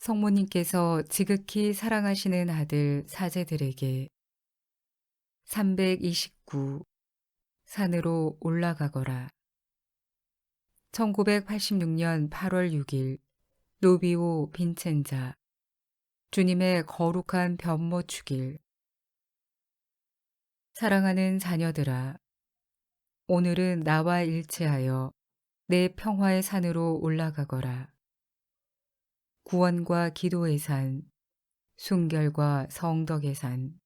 성모님께서 지극히 사랑하시는 아들 사제들에게 329 산으로 올라가거라. 1986년 8월 6일 노비오 빈첸자 주님의 거룩한 변모 축일 사랑하는 자녀들아 오늘은 나와 일치하여 내 평화의 산으로 올라가거라. 구원과 기도의 산, 순결과 성덕의 산,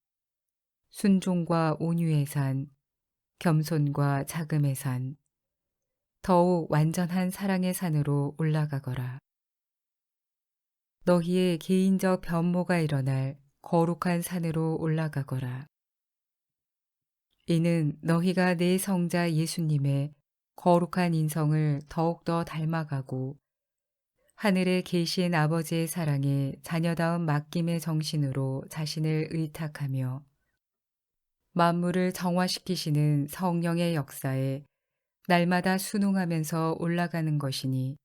순종과 온유의 산, 겸손과 자금의 산, 더욱 완전한 사랑의 산으로 올라가거라. 너희의 개인적 변모가 일어날 거룩한 산으로 올라가거라. 이는 너희가 내 성자 예수님의 거룩한 인성을 더욱더 닮아가고 하늘에 계신 아버지의 사랑에 자녀다운 맡김의 정신으로 자신을 의탁하며 만물을 정화시키시는 성령의 역사에 날마다 순응하면서 올라가는 것이니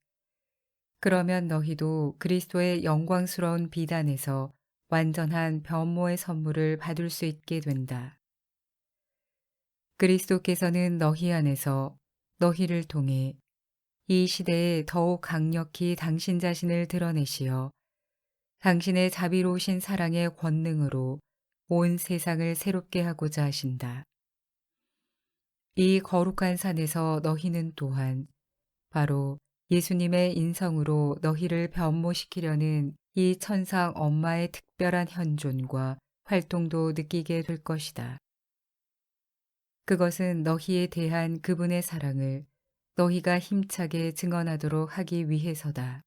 그러면 너희도 그리스도의 영광스러운 비단에서 완전한 변모의 선물을 받을 수 있게 된다. 그리스도께서는 너희 안에서 너희를 통해 이 시대에 더욱 강력히 당신 자신을 드러내시어 당신의 자비로우신 사랑의 권능으로 온 세상을 새롭게 하고자 하신다. 이 거룩한 산에서 너희는 또한 바로 예수님의 인성으로 너희를 변모시키려는 이 천상 엄마의 특별한 현존과 활동도 느끼게 될 것이다. 그것은 너희에 대한 그분의 사랑을 너희가 힘차게 증언하도록 하기 위해서다.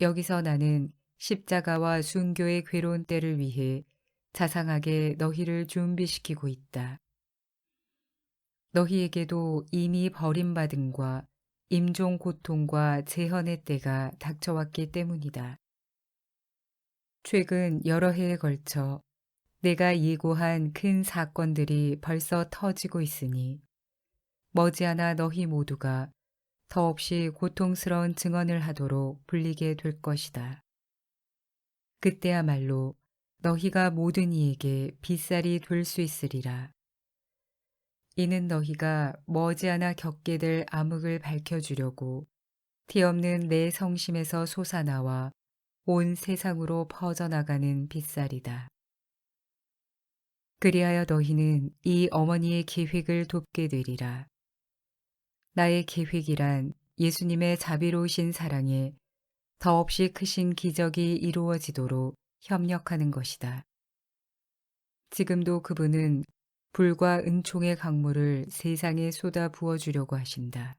여기서 나는 십자가와 순교의 괴로운 때를 위해 자상하게 너희를 준비시키고 있다. 너희에게도 이미 버림받음과 임종 고통과 재현의 때가 닥쳐왔기 때문이다. 최근 여러 해에 걸쳐 내가 예고한 큰 사건들이 벌써 터지고 있으니 머지않아 너희 모두가 더없이 고통스러운 증언을 하도록 불리게 될 것이다. 그때야말로 너희가 모든 이에게 빗살이 될 수 있으리라. 이는 너희가 머지않아 겪게 될 암흑을 밝혀주려고 티없는 내 성심에서 솟아나와 온 세상으로 퍼져나가는 빗살이다. 그리하여 너희는 이 어머니의 계획을 돕게 되리라. 나의 계획이란 예수님의 자비로우신 사랑에 더없이 크신 기적이 이루어지도록 협력하는 것이다. 지금도 그분은 불과 은총의 강물을 세상에 쏟아 부어주려고 하신다.